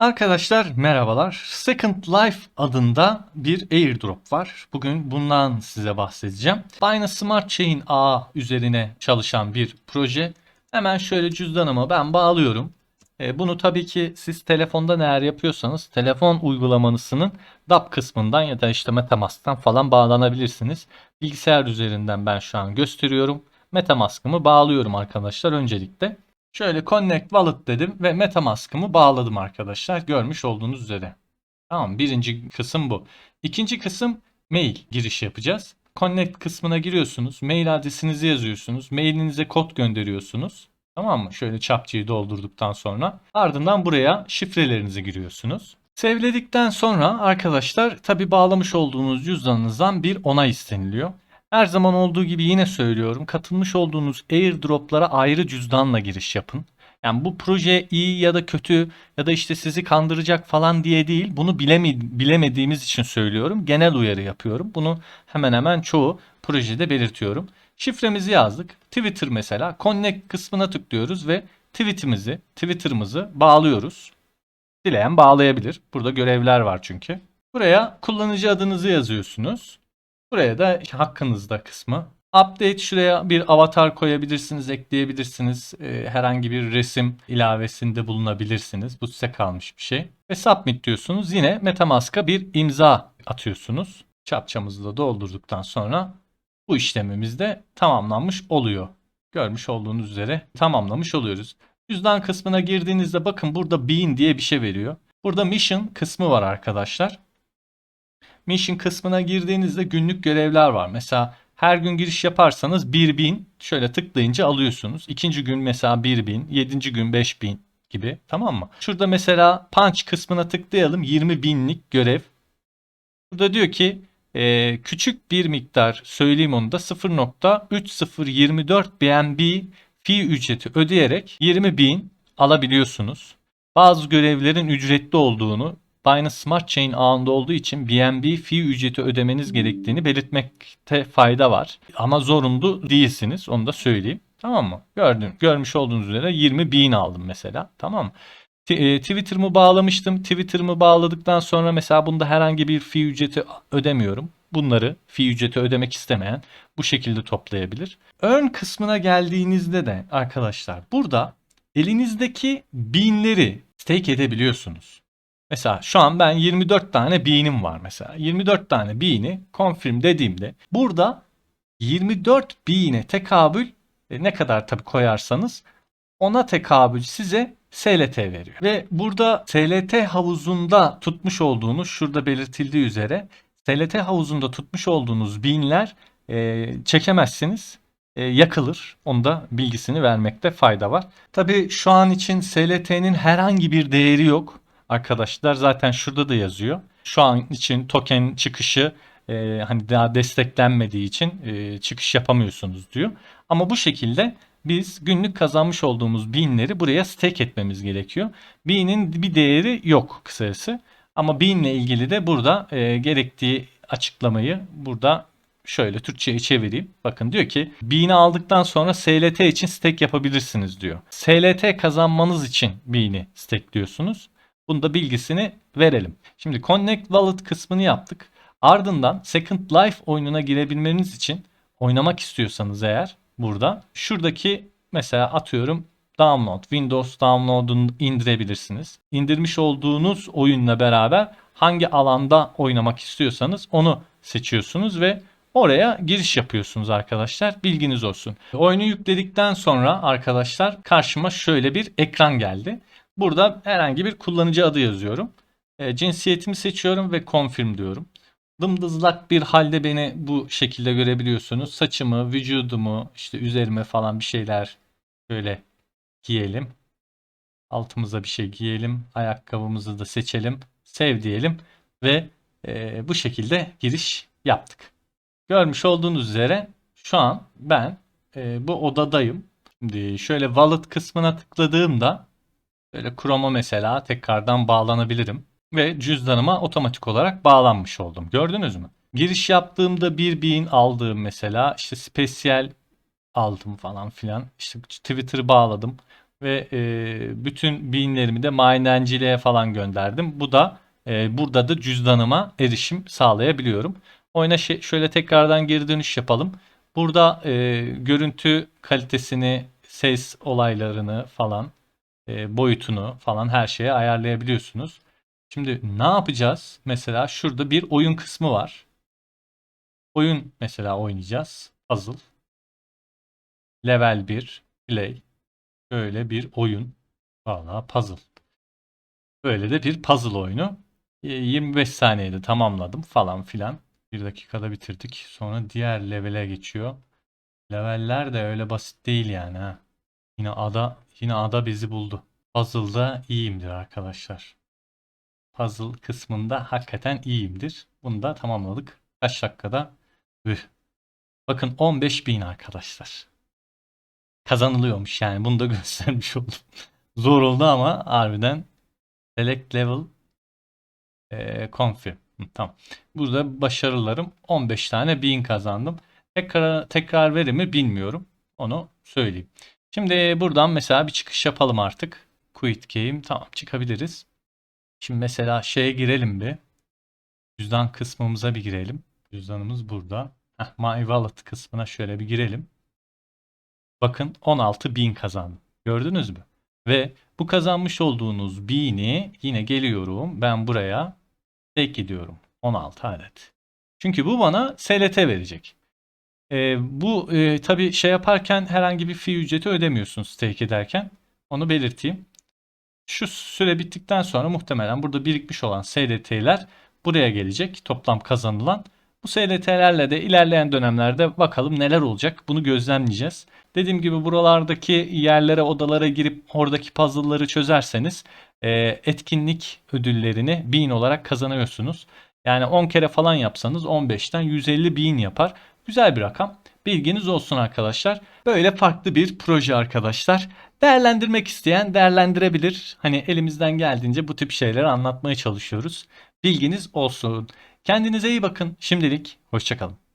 Arkadaşlar merhabalar. Second Life adında bir airdrop var. Bugün bundan size bahsedeceğim. Binance Smart Chain ağı üzerine çalışan bir proje. Hemen şöyle cüzdanıma ben bağlıyorum. E, bunu tabii ki siz telefondan eğer yapıyorsanız telefon uygulamanızın DAP kısmından ya da işte Metamask'tan falan bağlanabilirsiniz. Bilgisayar üzerinden ben şu an gösteriyorum. Metamask'ımı bağlıyorum arkadaşlar öncelikle. Şöyle Connect Wallet dedim ve Metamask'ımı bağladım arkadaşlar. Görmüş olduğunuz üzere. Tamam birinci kısım bu. İkinci kısım mail giriş yapacağız. Connect kısmına giriyorsunuz. Mail adresinizi yazıyorsunuz. Mailinize kod gönderiyorsunuz. Tamam mı? Şöyle çapçıyı doldurduktan sonra. Ardından buraya şifrelerinizi giriyorsunuz. Sevledikten sonra arkadaşlar tabi bağlamış olduğunuz cüzdanınızdan bir onay isteniliyor. Her zaman olduğu gibi yine söylüyorum. Katılmış olduğunuz airdroplara ayrı cüzdanla giriş yapın. Yani bu proje iyi ya da kötü ya da işte sizi kandıracak falan diye değil. Bunu bilemi, bilemediğimiz için söylüyorum. Genel uyarı yapıyorum. Bunu hemen hemen çoğu projede belirtiyorum. Şifremizi yazdık. Twitter mesela. Connect kısmına tıklıyoruz ve tweetimizi, Twitter'ımızı bağlıyoruz. Dileyen bağlayabilir. Burada görevler var çünkü. Buraya kullanıcı adınızı yazıyorsunuz. Buraya da hakkınızda kısmı. Update şuraya bir avatar koyabilirsiniz, ekleyebilirsiniz. Ee, herhangi bir resim ilavesinde bulunabilirsiniz. Bu size kalmış bir şey. Ve submit diyorsunuz. Yine Metamask'a bir imza atıyorsunuz. Çapçamızı da doldurduktan sonra bu işlemimiz de tamamlanmış oluyor. Görmüş olduğunuz üzere tamamlamış oluyoruz. Cüzdan kısmına girdiğinizde bakın burada bean diye bir şey veriyor. Burada mission kısmı var arkadaşlar. Mission kısmına girdiğinizde günlük görevler var. Mesela her gün giriş yaparsanız 1000 şöyle tıklayınca alıyorsunuz. İkinci gün mesela 1000, yedinci gün 5000 gibi tamam mı? Şurada mesela punch kısmına tıklayalım 20 binlik görev. Burada diyor ki e, küçük bir miktar söyleyeyim onu da 0.3024 BNB fee ücreti ödeyerek 20 bin alabiliyorsunuz. Bazı görevlerin ücretli olduğunu Binance Smart Chain ağında olduğu için BNB fee ücreti ödemeniz gerektiğini belirtmekte fayda var. Ama zorunlu değilsiniz onu da söyleyeyim. Tamam mı? Gördüm, görmüş olduğunuz üzere 20 bin aldım mesela. Tamam mı? E, Twitter'ımı bağlamıştım. Twitter'ımı bağladıktan sonra mesela bunda herhangi bir fee ücreti ödemiyorum. Bunları fee ücreti ödemek istemeyen bu şekilde toplayabilir. Earn kısmına geldiğinizde de arkadaşlar burada elinizdeki binleri stake edebiliyorsunuz. Mesela şu an ben 24 tane bean'im var mesela. 24 tane bean'i confirm dediğimde burada 24 bean'e tekabül e, ne kadar tabii koyarsanız ona tekabül size SLT veriyor. Ve burada SLT havuzunda tutmuş olduğunuz şurada belirtildiği üzere SLT havuzunda tutmuş olduğunuz bean'ler e, çekemezsiniz. E, yakılır. Onda bilgisini vermekte fayda var. Tabii şu an için SLT'nin herhangi bir değeri yok arkadaşlar zaten şurada da yazıyor. Şu an için token çıkışı e, hani daha desteklenmediği için e, çıkış yapamıyorsunuz diyor. Ama bu şekilde biz günlük kazanmış olduğumuz binleri buraya stake etmemiz gerekiyor. Bean'in bir değeri yok kısacası. Ama Bean'le ilgili de burada e, gerektiği açıklamayı burada şöyle Türkçe'ye çevireyim. Bakın diyor ki Bean'i aldıktan sonra SLT için stake yapabilirsiniz diyor. SLT kazanmanız için Bean'i stakeliyorsunuz. Bunu da bilgisini verelim. Şimdi Connect Wallet kısmını yaptık. Ardından Second Life oyununa girebilmeniz için oynamak istiyorsanız eğer burada şuradaki mesela atıyorum download, Windows download'unu indirebilirsiniz. İndirmiş olduğunuz oyunla beraber hangi alanda oynamak istiyorsanız onu seçiyorsunuz ve oraya giriş yapıyorsunuz arkadaşlar. Bilginiz olsun. Oyunu yükledikten sonra arkadaşlar karşıma şöyle bir ekran geldi. Burada herhangi bir kullanıcı adı yazıyorum. E, cinsiyetimi seçiyorum ve confirm diyorum. Dımdızlak bir halde beni bu şekilde görebiliyorsunuz. Saçımı, vücudumu, işte üzerime falan bir şeyler böyle giyelim. Altımıza bir şey giyelim. Ayakkabımızı da seçelim. Sev diyelim ve e, bu şekilde giriş yaptık. Görmüş olduğunuz üzere şu an ben e, bu odadayım. Şimdi şöyle wallet kısmına tıkladığımda Böyle Chrome'a mesela tekrardan bağlanabilirim. Ve cüzdanıma otomatik olarak bağlanmış oldum. Gördünüz mü? Giriş yaptığımda bir bin aldığım mesela işte spesiyel aldım falan filan. İşte Twitter'ı bağladım. Ve e, bütün beanlerimi de madenciliğe falan gönderdim. Bu da e, burada da cüzdanıma erişim sağlayabiliyorum. Oyuna şey- şöyle tekrardan geri dönüş yapalım. Burada e, görüntü kalitesini, ses olaylarını falan, e, boyutunu falan her şeye ayarlayabiliyorsunuz. Şimdi ne yapacağız? Mesela şurada bir oyun kısmı var. Oyun mesela oynayacağız. Puzzle. Level 1. Play. Böyle bir oyun. Valla puzzle. Böyle de bir puzzle oyunu. E, 25 saniyede tamamladım falan filan. Bir dakikada bitirdik. Sonra diğer levele geçiyor. Leveller de öyle basit değil yani ha. Yine ada yine ada bizi buldu. Puzzle'da iyiyimdir arkadaşlar. Puzzle kısmında hakikaten iyiyimdir. Bunu da tamamladık. Kaç dakikada? Üh. Bakın 15.000 arkadaşlar. Kazanılıyormuş yani. Bunu da göstermiş oldum. Zor oldu ama harbiden select level e, confirm. Tamam. Burada başarılarım 15 tane bin kazandım. Tekrar tekrar verir mi bilmiyorum. Onu söyleyeyim. Şimdi buradan mesela bir çıkış yapalım artık. Quit game. Tamam çıkabiliriz. Şimdi mesela şeye girelim bir. Cüzdan kısmımıza bir girelim. Cüzdanımız burada. Heh, My Wallet kısmına şöyle bir girelim. Bakın 16.000 kazandım. Gördünüz mü? Ve bu kazanmış olduğunuz 1000'i yine geliyorum. Ben buraya stake ediyorum. 16 adet. Çünkü bu bana SLT verecek. Ee, bu e, tabii şey yaparken herhangi bir fee ücreti ödemiyorsun stake ederken. Onu belirteyim. Şu süre bittikten sonra muhtemelen burada birikmiş olan SLT'ler buraya gelecek. Toplam kazanılan. Bu SLT'lerle de ilerleyen dönemlerde bakalım neler olacak. Bunu gözlemleyeceğiz. Dediğim gibi buralardaki yerlere, odalara girip oradaki puzzle'ları çözerseniz e, etkinlik ödüllerini 1000 olarak kazanıyorsunuz. Yani 10 kere falan yapsanız 15'ten 150 bin yapar. Güzel bir rakam. Bilginiz olsun arkadaşlar. Böyle farklı bir proje arkadaşlar. Değerlendirmek isteyen değerlendirebilir. Hani elimizden geldiğince bu tip şeyleri anlatmaya çalışıyoruz. Bilginiz olsun. Kendinize iyi bakın. Şimdilik hoşçakalın.